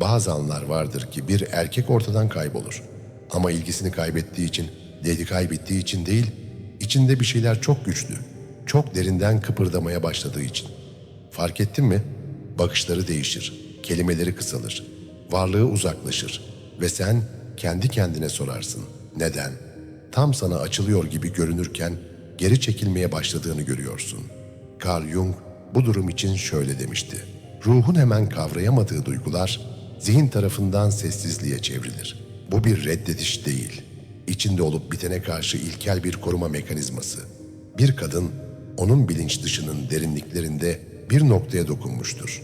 Bazı anlar vardır ki bir erkek ortadan kaybolur. Ama ilgisini kaybettiği için, Lady kaybettiği için değil, içinde bir şeyler çok güçlü, çok derinden kıpırdamaya başladığı için. Fark ettin mi? Bakışları değişir, kelimeleri kısalır, varlığı uzaklaşır ve sen kendi kendine sorarsın. Neden? Tam sana açılıyor gibi görünürken geri çekilmeye başladığını görüyorsun. Carl Jung bu durum için şöyle demişti. Ruhun hemen kavrayamadığı duygular zihin tarafından sessizliğe çevrilir. Bu bir reddediş değil. İçinde olup bitene karşı ilkel bir koruma mekanizması. Bir kadın onun bilinç dışının derinliklerinde bir noktaya dokunmuştur.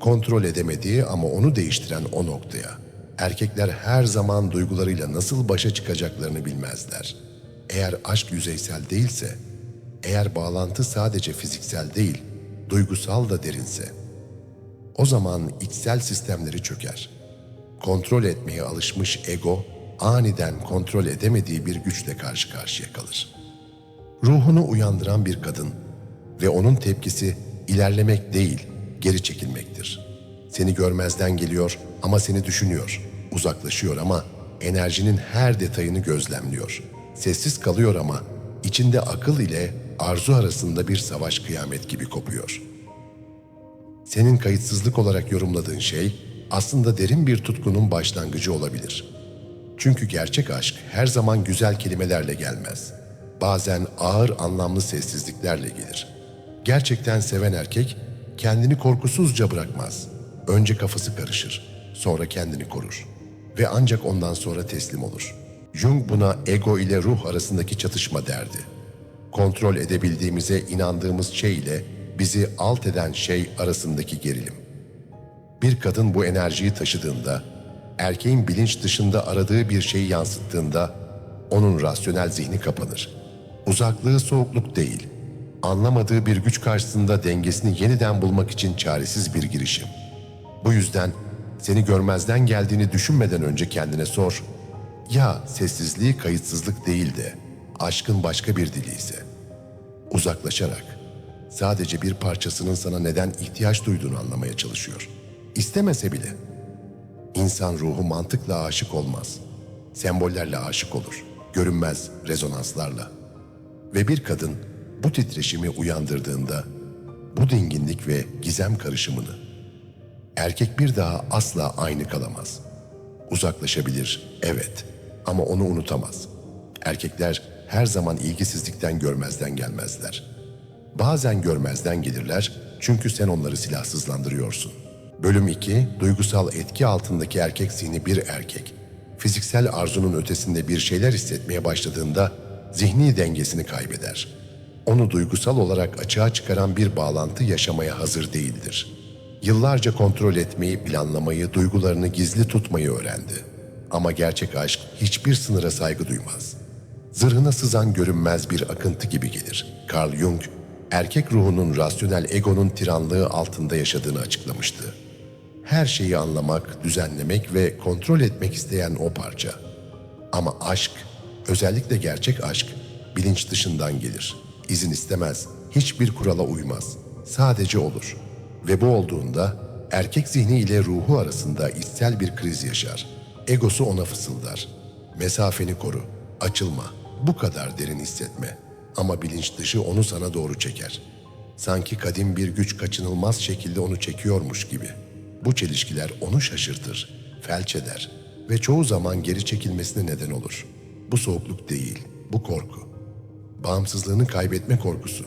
Kontrol edemediği ama onu değiştiren o noktaya. Erkekler her zaman duygularıyla nasıl başa çıkacaklarını bilmezler. Eğer aşk yüzeysel değilse, eğer bağlantı sadece fiziksel değil, duygusal da derinse, o zaman içsel sistemleri çöker. Kontrol etmeye alışmış ego, aniden kontrol edemediği bir güçle karşı karşıya kalır. Ruhunu uyandıran bir kadın ve onun tepkisi ilerlemek değil, geri çekilmektir. Seni görmezden geliyor ama seni düşünüyor, uzaklaşıyor ama enerjinin her detayını gözlemliyor. Sessiz kalıyor ama içinde akıl ile arzu arasında bir savaş kıyamet gibi kopuyor.'' Senin kayıtsızlık olarak yorumladığın şey aslında derin bir tutkunun başlangıcı olabilir. Çünkü gerçek aşk her zaman güzel kelimelerle gelmez. Bazen ağır anlamlı sessizliklerle gelir. Gerçekten seven erkek kendini korkusuzca bırakmaz. Önce kafası karışır, sonra kendini korur ve ancak ondan sonra teslim olur. Jung buna ego ile ruh arasındaki çatışma derdi kontrol edebildiğimize inandığımız şey ile bizi alt eden şey arasındaki gerilim. Bir kadın bu enerjiyi taşıdığında, erkeğin bilinç dışında aradığı bir şeyi yansıttığında onun rasyonel zihni kapanır. Uzaklığı soğukluk değil, anlamadığı bir güç karşısında dengesini yeniden bulmak için çaresiz bir girişim. Bu yüzden seni görmezden geldiğini düşünmeden önce kendine sor. Ya sessizliği kayıtsızlık değil de aşkın başka bir dili ise? Uzaklaşarak sadece bir parçasının sana neden ihtiyaç duyduğunu anlamaya çalışıyor. İstemese bile. İnsan ruhu mantıkla aşık olmaz. Sembollerle aşık olur. Görünmez rezonanslarla. Ve bir kadın bu titreşimi uyandırdığında bu dinginlik ve gizem karışımını erkek bir daha asla aynı kalamaz. Uzaklaşabilir, evet ama onu unutamaz. Erkekler her zaman ilgisizlikten görmezden gelmezler. Bazen görmezden gelirler çünkü sen onları silahsızlandırıyorsun. Bölüm 2, duygusal etki altındaki erkek zihni bir erkek. Fiziksel arzunun ötesinde bir şeyler hissetmeye başladığında zihni dengesini kaybeder. Onu duygusal olarak açığa çıkaran bir bağlantı yaşamaya hazır değildir. Yıllarca kontrol etmeyi, planlamayı, duygularını gizli tutmayı öğrendi. Ama gerçek aşk hiçbir sınıra saygı duymaz. Zırhına sızan görünmez bir akıntı gibi gelir. Carl Jung, erkek ruhunun rasyonel egonun tiranlığı altında yaşadığını açıklamıştı. Her şeyi anlamak, düzenlemek ve kontrol etmek isteyen o parça. Ama aşk, özellikle gerçek aşk, bilinç dışından gelir. İzin istemez, hiçbir kurala uymaz. Sadece olur. Ve bu olduğunda erkek zihni ile ruhu arasında içsel bir kriz yaşar. Egosu ona fısıldar. Mesafeni koru, açılma, bu kadar derin hissetme. Ama bilinç dışı onu sana doğru çeker. Sanki kadim bir güç kaçınılmaz şekilde onu çekiyormuş gibi. Bu çelişkiler onu şaşırtır, felç eder ve çoğu zaman geri çekilmesine neden olur. Bu soğukluk değil, bu korku. Bağımsızlığını kaybetme korkusu,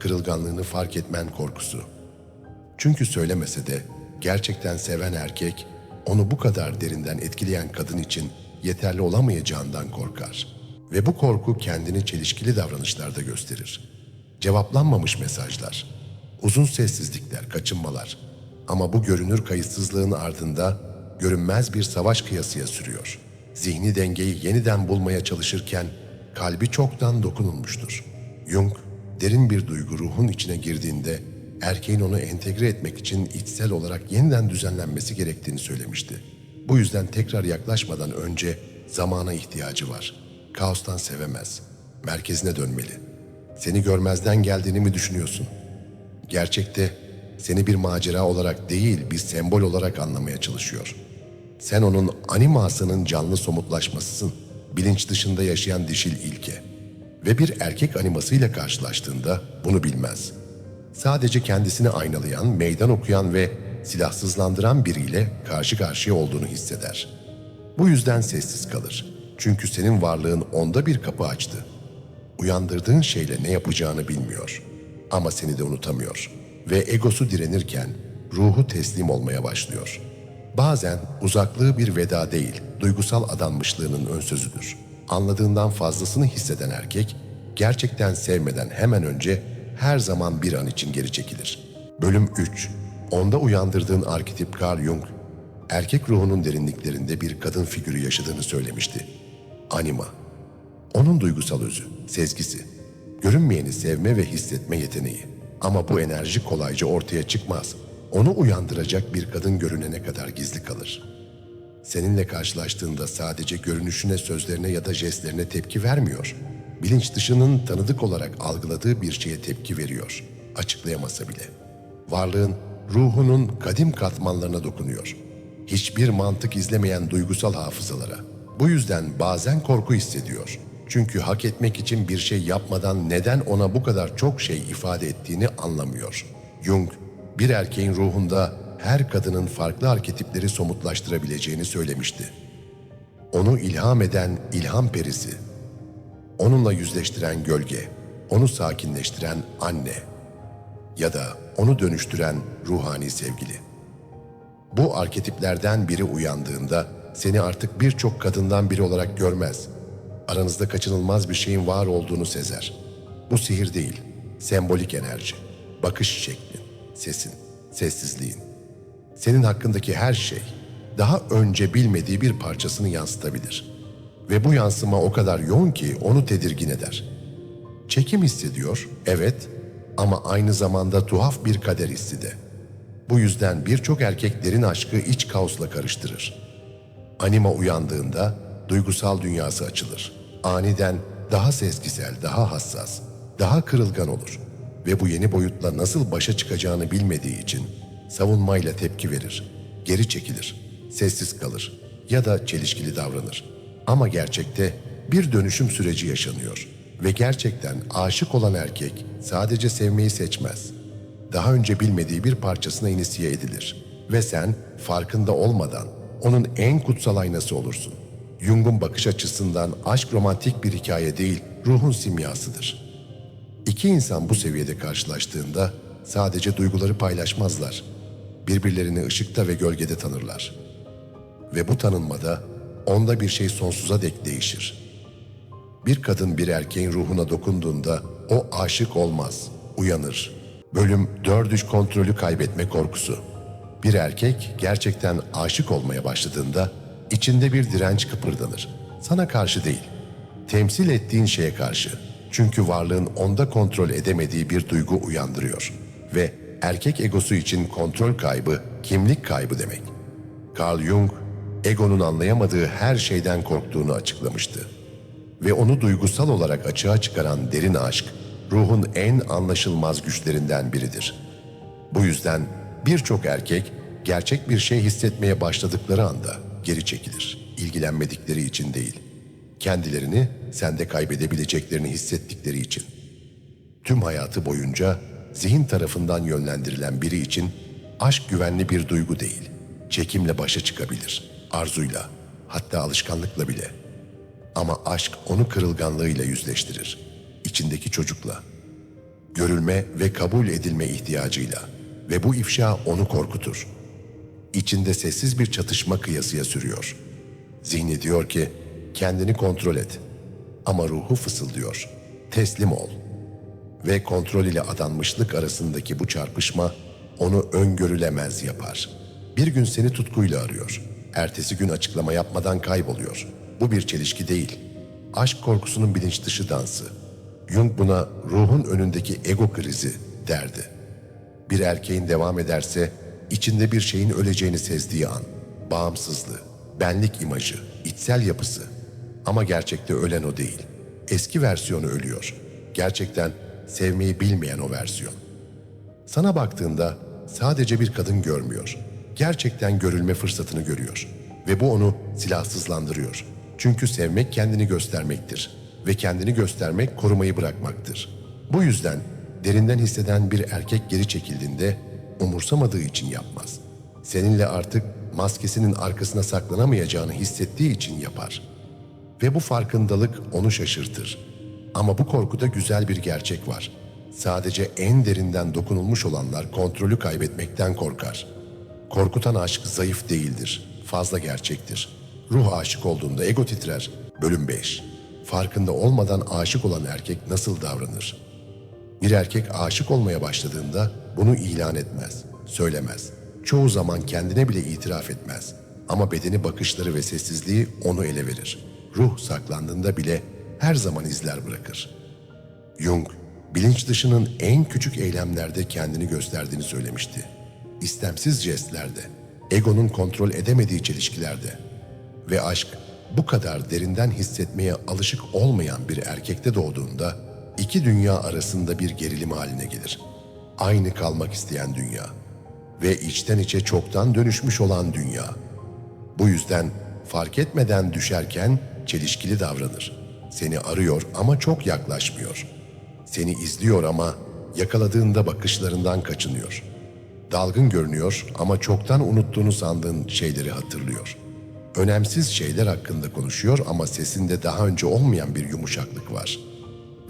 kırılganlığını fark etmen korkusu. Çünkü söylemese de gerçekten seven erkek onu bu kadar derinden etkileyen kadın için yeterli olamayacağından korkar. Ve bu korku kendini çelişkili davranışlarda gösterir. Cevaplanmamış mesajlar, uzun sessizlikler, kaçınmalar. Ama bu görünür kayıtsızlığın ardında görünmez bir savaş kıyasıya sürüyor. Zihni dengeyi yeniden bulmaya çalışırken kalbi çoktan dokunulmuştur. Jung, derin bir duygu ruhun içine girdiğinde erkeğin onu entegre etmek için içsel olarak yeniden düzenlenmesi gerektiğini söylemişti. Bu yüzden tekrar yaklaşmadan önce zamana ihtiyacı var. Kaostan sevemez. Merkezine dönmeli. Seni görmezden geldiğini mi düşünüyorsun? Gerçekte seni bir macera olarak değil bir sembol olarak anlamaya çalışıyor. Sen onun animasının canlı somutlaşmasısın. Bilinç dışında yaşayan dişil ilke. Ve bir erkek animasıyla karşılaştığında bunu bilmez. Sadece kendisini aynalayan, meydan okuyan ve silahsızlandıran biriyle karşı karşıya olduğunu hisseder. Bu yüzden sessiz kalır. Çünkü senin varlığın onda bir kapı açtı. Uyandırdığın şeyle ne yapacağını bilmiyor. Ama seni de unutamıyor. Ve egosu direnirken ruhu teslim olmaya başlıyor. Bazen uzaklığı bir veda değil, duygusal adanmışlığının ön sözüdür. Anladığından fazlasını hisseden erkek, gerçekten sevmeden hemen önce her zaman bir an için geri çekilir. Bölüm 3 Onda uyandırdığın arketip Carl Jung, erkek ruhunun derinliklerinde bir kadın figürü yaşadığını söylemişti. Anima. Onun duygusal özü, sezgisi, görünmeyeni sevme ve hissetme yeteneği. Ama bu enerji kolayca ortaya çıkmaz. Onu uyandıracak bir kadın görünene kadar gizli kalır. Seninle karşılaştığında sadece görünüşüne, sözlerine ya da jestlerine tepki vermiyor. Bilinç dışının tanıdık olarak algıladığı bir şeye tepki veriyor. Açıklayamasa bile. Varlığın, ruhunun kadim katmanlarına dokunuyor. Hiçbir mantık izlemeyen duygusal hafızalara. Bu yüzden bazen korku hissediyor. Çünkü hak etmek için bir şey yapmadan neden ona bu kadar çok şey ifade ettiğini anlamıyor. Jung, bir erkeğin ruhunda her kadının farklı arketipleri somutlaştırabileceğini söylemişti. Onu ilham eden ilham perisi, onunla yüzleştiren gölge, onu sakinleştiren anne ya da onu dönüştüren ruhani sevgili. Bu arketiplerden biri uyandığında seni artık birçok kadından biri olarak görmez. Aranızda kaçınılmaz bir şeyin var olduğunu sezer. Bu sihir değil, sembolik enerji, bakış şeklin, sesin, sessizliğin. Senin hakkındaki her şey daha önce bilmediği bir parçasını yansıtabilir. Ve bu yansıma o kadar yoğun ki onu tedirgin eder. Çekim hissediyor, evet ama aynı zamanda tuhaf bir kader hissi de. Bu yüzden birçok erkek derin aşkı iç kaosla karıştırır. Anima uyandığında duygusal dünyası açılır. Aniden daha sezgisel, daha hassas, daha kırılgan olur. Ve bu yeni boyutla nasıl başa çıkacağını bilmediği için savunmayla tepki verir, geri çekilir, sessiz kalır ya da çelişkili davranır. Ama gerçekte bir dönüşüm süreci yaşanıyor ve gerçekten aşık olan erkek sadece sevmeyi seçmez. Daha önce bilmediği bir parçasına inisiye edilir ve sen farkında olmadan onun en kutsal aynası olursun. Jung'un bakış açısından aşk romantik bir hikaye değil, ruhun simyasıdır. İki insan bu seviyede karşılaştığında sadece duyguları paylaşmazlar. Birbirlerini ışıkta ve gölgede tanırlar. Ve bu tanınmada onda bir şey sonsuza dek değişir. Bir kadın bir erkeğin ruhuna dokunduğunda o aşık olmaz, uyanır. Bölüm 4 kontrolü kaybetme korkusu. Bir erkek gerçekten aşık olmaya başladığında içinde bir direnç kıpırdanır. Sana karşı değil, temsil ettiğin şeye karşı. Çünkü varlığın onda kontrol edemediği bir duygu uyandırıyor. Ve erkek egosu için kontrol kaybı, kimlik kaybı demek. Carl Jung, egonun anlayamadığı her şeyden korktuğunu açıklamıştı. Ve onu duygusal olarak açığa çıkaran derin aşk, ruhun en anlaşılmaz güçlerinden biridir. Bu yüzden birçok erkek gerçek bir şey hissetmeye başladıkları anda geri çekilir. İlgilenmedikleri için değil. Kendilerini sende kaybedebileceklerini hissettikleri için. Tüm hayatı boyunca zihin tarafından yönlendirilen biri için aşk güvenli bir duygu değil. Çekimle başa çıkabilir. Arzuyla, hatta alışkanlıkla bile. Ama aşk onu kırılganlığıyla yüzleştirir. İçindeki çocukla. Görülme ve kabul edilme ihtiyacıyla. Ve bu ifşa onu korkutur. İçinde sessiz bir çatışma kıyasıya sürüyor. Zihni diyor ki kendini kontrol et. Ama ruhu fısıldıyor. Teslim ol. Ve kontrol ile adanmışlık arasındaki bu çarpışma onu öngörülemez yapar. Bir gün seni tutkuyla arıyor. Ertesi gün açıklama yapmadan kayboluyor. Bu bir çelişki değil. Aşk korkusunun bilinç dışı dansı. Jung buna ruhun önündeki ego krizi derdi. Bir erkeğin devam ederse içinde bir şeyin öleceğini sezdiği an, bağımsızlığı, benlik imajı, içsel yapısı. Ama gerçekte ölen o değil. Eski versiyonu ölüyor. Gerçekten sevmeyi bilmeyen o versiyon. Sana baktığında sadece bir kadın görmüyor. Gerçekten görülme fırsatını görüyor. Ve bu onu silahsızlandırıyor. Çünkü sevmek kendini göstermektir. Ve kendini göstermek korumayı bırakmaktır. Bu yüzden derinden hisseden bir erkek geri çekildiğinde umursamadığı için yapmaz. Seninle artık maskesinin arkasına saklanamayacağını hissettiği için yapar. Ve bu farkındalık onu şaşırtır. Ama bu korkuda güzel bir gerçek var. Sadece en derinden dokunulmuş olanlar kontrolü kaybetmekten korkar. Korkutan aşk zayıf değildir, fazla gerçektir. Ruh aşık olduğunda ego titrer. Bölüm 5 Farkında olmadan aşık olan erkek nasıl davranır? Bir erkek aşık olmaya başladığında bunu ilan etmez, söylemez. Çoğu zaman kendine bile itiraf etmez. Ama bedeni bakışları ve sessizliği onu ele verir. Ruh saklandığında bile her zaman izler bırakır. Jung, bilinç dışının en küçük eylemlerde kendini gösterdiğini söylemişti. İstemsiz jestlerde, egonun kontrol edemediği çelişkilerde ve aşk bu kadar derinden hissetmeye alışık olmayan bir erkekte doğduğunda iki dünya arasında bir gerilim haline gelir. Aynı kalmak isteyen dünya ve içten içe çoktan dönüşmüş olan dünya. Bu yüzden fark etmeden düşerken çelişkili davranır. Seni arıyor ama çok yaklaşmıyor. Seni izliyor ama yakaladığında bakışlarından kaçınıyor. Dalgın görünüyor ama çoktan unuttuğunu sandığın şeyleri hatırlıyor. Önemsiz şeyler hakkında konuşuyor ama sesinde daha önce olmayan bir yumuşaklık var.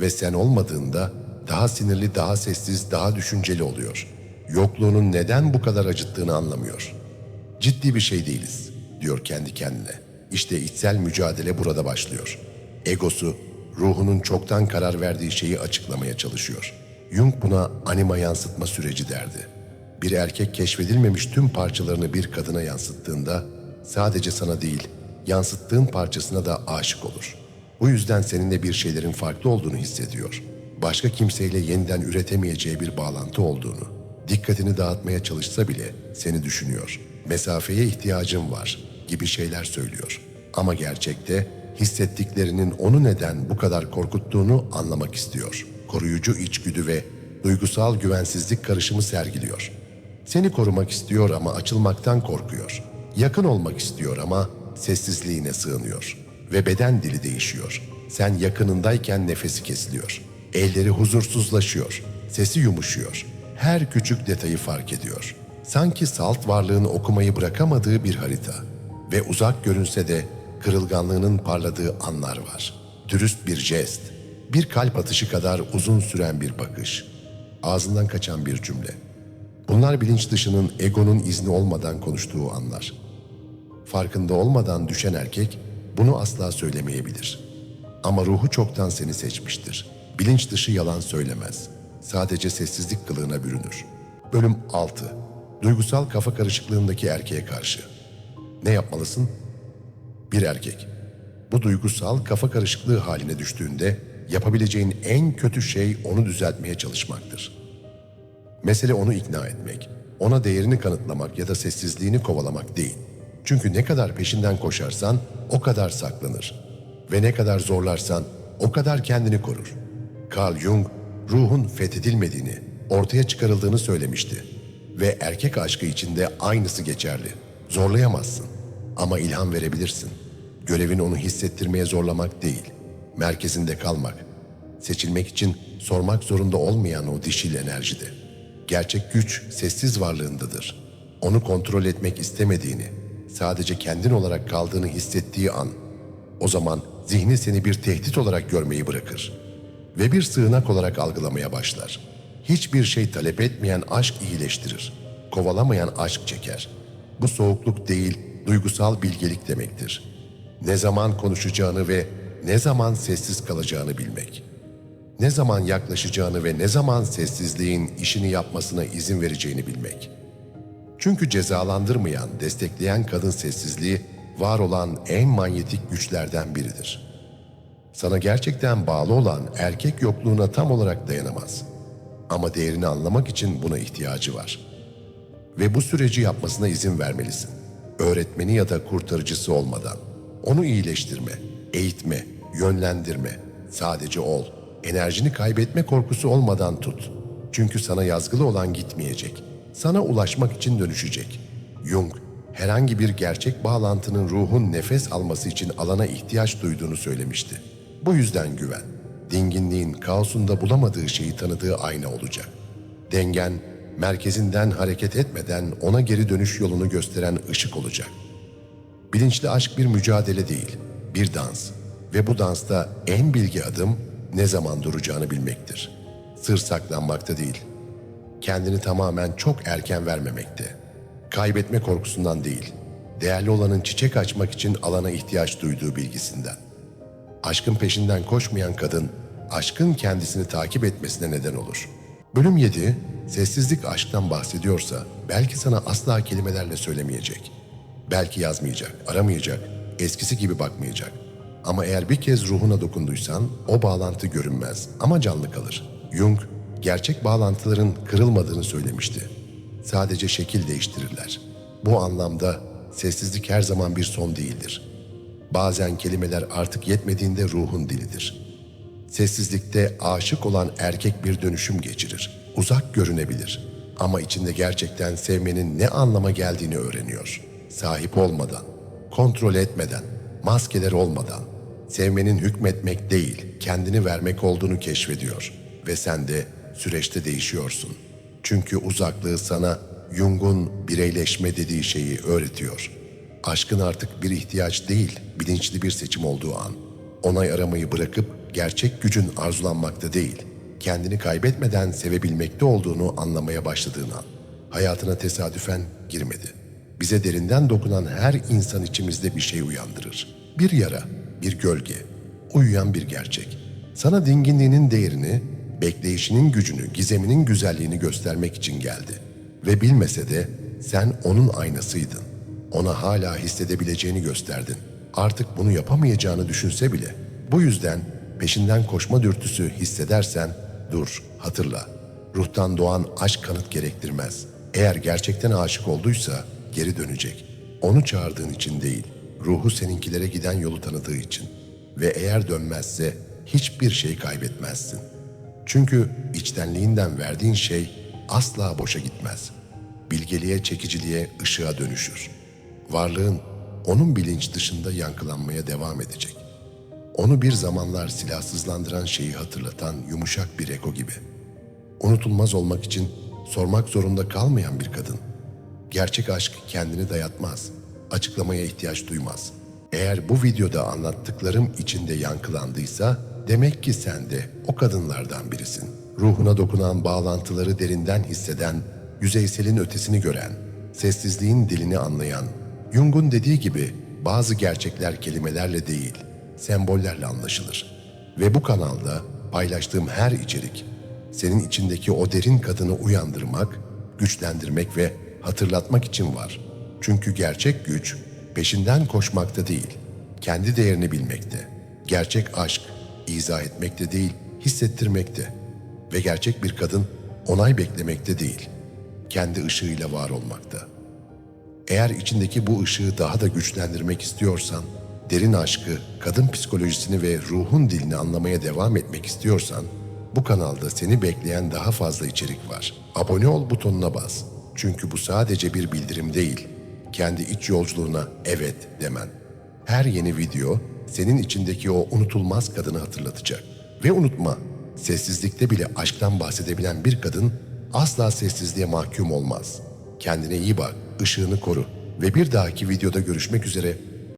Ve sen olmadığında daha sinirli, daha sessiz, daha düşünceli oluyor. Yokluğunun neden bu kadar acıttığını anlamıyor. Ciddi bir şey değiliz, diyor kendi kendine. İşte içsel mücadele burada başlıyor. Egosu, ruhunun çoktan karar verdiği şeyi açıklamaya çalışıyor. Jung buna anima yansıtma süreci derdi. Bir erkek keşfedilmemiş tüm parçalarını bir kadına yansıttığında sadece sana değil, yansıttığın parçasına da aşık olur. Bu yüzden seninle bir şeylerin farklı olduğunu hissediyor. Başka kimseyle yeniden üretemeyeceği bir bağlantı olduğunu, dikkatini dağıtmaya çalışsa bile seni düşünüyor. Mesafeye ihtiyacım var gibi şeyler söylüyor. Ama gerçekte hissettiklerinin onu neden bu kadar korkuttuğunu anlamak istiyor. Koruyucu içgüdü ve duygusal güvensizlik karışımı sergiliyor. Seni korumak istiyor ama açılmaktan korkuyor. Yakın olmak istiyor ama sessizliğine sığınıyor. Ve beden dili değişiyor. Sen yakınındayken nefesi kesiliyor. Elleri huzursuzlaşıyor. Sesi yumuşuyor. Her küçük detayı fark ediyor. Sanki salt varlığını okumayı bırakamadığı bir harita. Ve uzak görünse de kırılganlığının parladığı anlar var. Dürüst bir jest, bir kalp atışı kadar uzun süren bir bakış, ağzından kaçan bir cümle. Bunlar bilinç dışının egonun izni olmadan konuştuğu anlar. Farkında olmadan düşen erkek bunu asla söylemeyebilir. Ama ruhu çoktan seni seçmiştir. Bilinç dışı yalan söylemez. Sadece sessizlik kılığına bürünür. Bölüm 6 Duygusal kafa karışıklığındaki erkeğe karşı. Ne yapmalısın? Bir erkek. Bu duygusal kafa karışıklığı haline düştüğünde yapabileceğin en kötü şey onu düzeltmeye çalışmaktır. Mesele onu ikna etmek, ona değerini kanıtlamak ya da sessizliğini kovalamak değil. Çünkü ne kadar peşinden koşarsan o kadar saklanır. Ve ne kadar zorlarsan o kadar kendini korur. Carl Jung, ruhun fethedilmediğini, ortaya çıkarıldığını söylemişti. Ve erkek aşkı içinde aynısı geçerli. Zorlayamazsın ama ilham verebilirsin. Görevin onu hissettirmeye zorlamak değil, merkezinde kalmak. Seçilmek için sormak zorunda olmayan o dişil enerjide. Gerçek güç sessiz varlığındadır. Onu kontrol etmek istemediğini, sadece kendin olarak kaldığını hissettiği an, o zaman zihni seni bir tehdit olarak görmeyi bırakır ve bir sığınak olarak algılamaya başlar. Hiçbir şey talep etmeyen aşk iyileştirir. Kovalamayan aşk çeker. Bu soğukluk değil, duygusal bilgelik demektir. Ne zaman konuşacağını ve ne zaman sessiz kalacağını bilmek. Ne zaman yaklaşacağını ve ne zaman sessizliğin işini yapmasına izin vereceğini bilmek. Çünkü cezalandırmayan, destekleyen kadın sessizliği var olan en manyetik güçlerden biridir. Sana gerçekten bağlı olan erkek yokluğuna tam olarak dayanamaz. Ama değerini anlamak için buna ihtiyacı var. Ve bu süreci yapmasına izin vermelisin. Öğretmeni ya da kurtarıcısı olmadan. Onu iyileştirme, eğitme, yönlendirme. Sadece ol. Enerjini kaybetme korkusu olmadan tut. Çünkü sana yazgılı olan gitmeyecek. Sana ulaşmak için dönüşecek. Jung, herhangi bir gerçek bağlantının ruhun nefes alması için alana ihtiyaç duyduğunu söylemişti. Bu yüzden güven, dinginliğin kaosunda bulamadığı şeyi tanıdığı ayna olacak. Dengen, merkezinden hareket etmeden ona geri dönüş yolunu gösteren ışık olacak. Bilinçli aşk bir mücadele değil, bir dans ve bu dansta en bilgi adım ne zaman duracağını bilmektir. Sır saklanmakta değil, kendini tamamen çok erken vermemekte. Kaybetme korkusundan değil, değerli olanın çiçek açmak için alana ihtiyaç duyduğu bilgisinden. Aşkın peşinden koşmayan kadın, aşkın kendisini takip etmesine neden olur. Bölüm 7, sessizlik aşktan bahsediyorsa belki sana asla kelimelerle söylemeyecek. Belki yazmayacak, aramayacak, eskisi gibi bakmayacak. Ama eğer bir kez ruhuna dokunduysan o bağlantı görünmez ama canlı kalır. Jung, gerçek bağlantıların kırılmadığını söylemişti. Sadece şekil değiştirirler. Bu anlamda sessizlik her zaman bir son değildir. Bazen kelimeler artık yetmediğinde ruhun dilidir. Sessizlikte aşık olan erkek bir dönüşüm geçirir. Uzak görünebilir ama içinde gerçekten sevmenin ne anlama geldiğini öğreniyor. Sahip olmadan, kontrol etmeden, maskeler olmadan, sevmenin hükmetmek değil, kendini vermek olduğunu keşfediyor ve sen de süreçte değişiyorsun. Çünkü uzaklığı sana Jung'un bireyleşme dediği şeyi öğretiyor. Aşkın artık bir ihtiyaç değil, bilinçli bir seçim olduğu an. Onay aramayı bırakıp gerçek gücün arzulanmakta değil, kendini kaybetmeden sevebilmekte olduğunu anlamaya başladığın an. Hayatına tesadüfen girmedi. Bize derinden dokunan her insan içimizde bir şey uyandırır. Bir yara, bir gölge, uyuyan bir gerçek. Sana dinginliğinin değerini, bekleyişinin gücünü, gizeminin güzelliğini göstermek için geldi. Ve bilmese de sen onun aynasıydın. Ona hala hissedebileceğini gösterdin. Artık bunu yapamayacağını düşünse bile. Bu yüzden peşinden koşma dürtüsü hissedersen dur, hatırla. Ruhtan doğan aşk kanıt gerektirmez. Eğer gerçekten aşık olduysa geri dönecek. Onu çağırdığın için değil, ruhu seninkilere giden yolu tanıdığı için. Ve eğer dönmezse hiçbir şey kaybetmezsin. Çünkü içtenliğinden verdiğin şey asla boşa gitmez. Bilgeliğe, çekiciliğe, ışığa dönüşür. Varlığın onun bilinç dışında yankılanmaya devam edecek. Onu bir zamanlar silahsızlandıran şeyi hatırlatan yumuşak bir eko gibi. Unutulmaz olmak için sormak zorunda kalmayan bir kadın. Gerçek aşk kendini dayatmaz, açıklamaya ihtiyaç duymaz. Eğer bu videoda anlattıklarım içinde yankılandıysa demek ki sen de o kadınlardan birisin. Ruhuna dokunan bağlantıları derinden hisseden, yüzeyselin ötesini gören, sessizliğin dilini anlayan, Jung'un dediği gibi bazı gerçekler kelimelerle değil, sembollerle anlaşılır. Ve bu kanalda paylaştığım her içerik senin içindeki o derin kadını uyandırmak, güçlendirmek ve hatırlatmak için var. Çünkü gerçek güç peşinden koşmakta değil, kendi değerini bilmekte. Gerçek aşk izah etmekte değil, hissettirmekte. Ve gerçek bir kadın onay beklemekte değil, kendi ışığıyla var olmakta. Eğer içindeki bu ışığı daha da güçlendirmek istiyorsan, derin aşkı, kadın psikolojisini ve ruhun dilini anlamaya devam etmek istiyorsan, bu kanalda seni bekleyen daha fazla içerik var. Abone ol butonuna bas. Çünkü bu sadece bir bildirim değil, kendi iç yolculuğuna evet demen. Her yeni video senin içindeki o unutulmaz kadını hatırlatacak. Ve unutma, sessizlikte bile aşktan bahsedebilen bir kadın asla sessizliğe mahkum olmaz. Kendine iyi bak, ışığını koru ve bir dahaki videoda görüşmek üzere